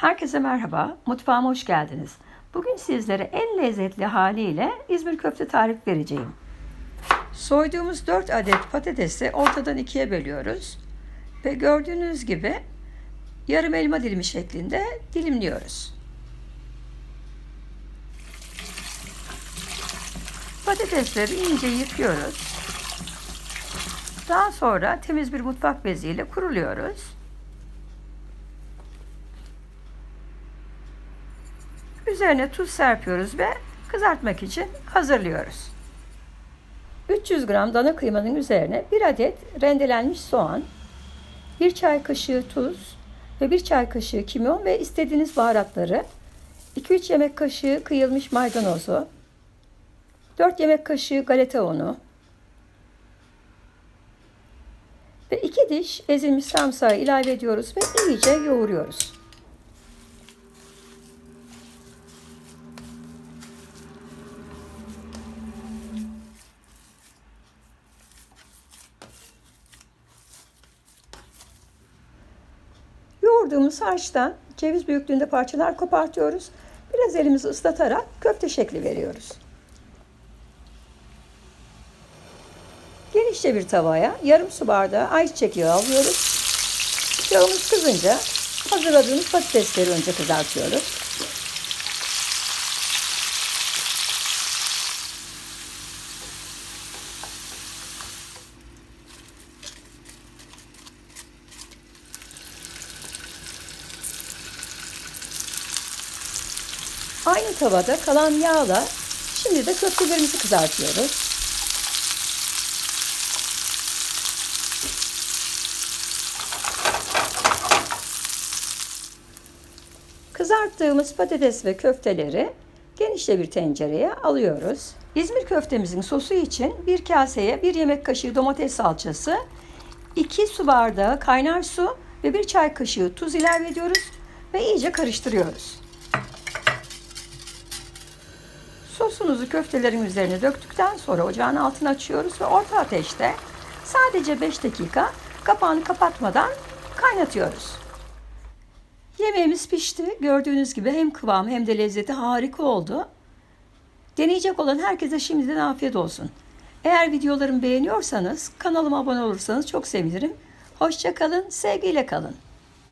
Herkese merhaba, mutfağıma hoş geldiniz. Bugün sizlere en lezzetli haliyle İzmir köfte tarif vereceğim. Soyduğumuz 4 adet patatesi ortadan ikiye bölüyoruz. Ve gördüğünüz gibi yarım elma dilimi şeklinde dilimliyoruz. Patatesleri ince yıkıyoruz. Daha sonra temiz bir mutfak beziyle kuruluyoruz. Üzerine tuz serpiyoruz ve kızartmak için hazırlıyoruz. 300 gram dana kıymanın üzerine 1 adet rendelenmiş soğan, 1 çay kaşığı tuz ve 1 çay kaşığı kimyon ve istediğiniz baharatları, 2-3 yemek kaşığı kıyılmış maydanozu, 4 yemek kaşığı galeta unu ve 2 diş ezilmiş sarımsağı ilave ediyoruz ve iyice yoğuruyoruz. Yoğurduğumuz harçtan ceviz büyüklüğünde parçalar kopartıyoruz. Biraz elimizi ıslatarak köfte şekli veriyoruz. Genişçe bir tavaya yarım su bardağı ayçiçek yağı alıyoruz. Yağımız kızınca hazırladığımız patatesleri önce kızartıyoruz. Aynı tavada kalan yağla şimdi de köftelerimizi kızartıyoruz. Kızarttığımız patates ve köfteleri genişçe bir tencereye alıyoruz. İzmir köftemizin sosu için bir kaseye bir yemek kaşığı domates salçası, 2 su bardağı kaynar su ve bir çay kaşığı tuz ilave ediyoruz ve iyice karıştırıyoruz. Sosunuzu köftelerin üzerine döktükten sonra ocağın altını açıyoruz ve orta ateşte sadece 5 dakika kapağını kapatmadan kaynatıyoruz. Yemeğimiz pişti. Gördüğünüz gibi hem kıvam hem de lezzeti harika oldu. Deneyecek olan herkese şimdiden afiyet olsun. Eğer videolarımı beğeniyorsanız kanalıma abone olursanız çok sevinirim. Hoşça kalın, sevgiyle kalın.